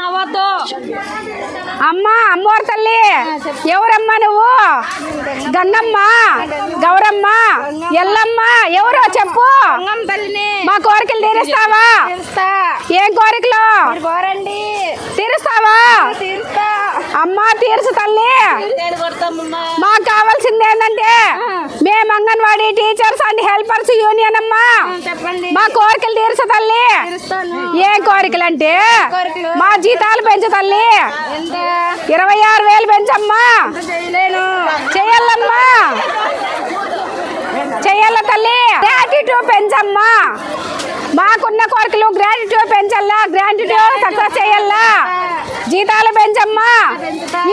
నవ్వద్దు. అమ్మా అమ్మోరు తల్లి ఎవరమ్మా నువ్వు? గంగమ్మ గౌరమ్మ ఎల్లమ్మ ఎవరో చెప్పు. మా కోరికలు తీరుస్తావా? తీరుస్తా. ఏం కోరికలు? తీరుస్తావా? తీరుస్తా. అమ్మా తీర్చు తల్లి. మాకు కావాల్సింది ఏంటంటే anganwadi teachers and helpers union అమ్మా. మా కోరికలు తీర్చు తల్లి. ఏం కోరికలు? అంటే? మా జీతాలు పెంచు తల్లి. ఇరవై ఆరు వేలు పెంచమ్మా. చెయ్యాలమ్మా చెయ్యాల తల్లి. గ్రాటిట్యూడ్ పెంచమ్మా. మాకున్న కోరికలు గ్రాటిట్యూడ్ పెంచల్లా. గ్రాటిట్యూడ్ సక్సెస్ చేయాలా జీతాలు పెంచమ్మా.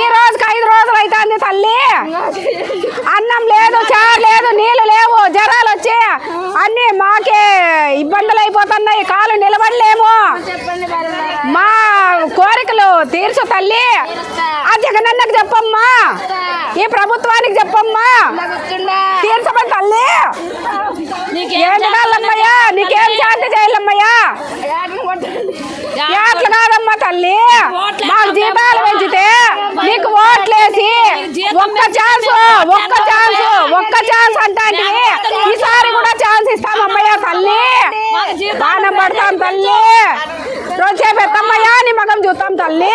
ఈ రోజుకి ఐదు రోజులు అవుతుంది తల్లి. అన్నం లేదు చారు లేదు ఇబ్బందులు అయిపోతున్నాయి కాలు నిలబడలేము. మా కోరికలు తీర్చు తల్లి. ఆ జగనన్నకు చెప్పమ్మా. ఈ ప్రభుత్వానికి చెప్పమ్మా. ఇలా తీర్చమని తల్లి. ఏంటి నీకేం శాంతి చేయాలమ్మయ్యా? ఏటను ఎట్లా కాదమ్మా తల్లి. మాకు జీతాలు పెంచితే నీకు ఓట్లేసి ఒక్క ఛాన్స్ ఒక్క ఛాన్స్ ఒక్క ఛాన్స్ అంటే తల్లి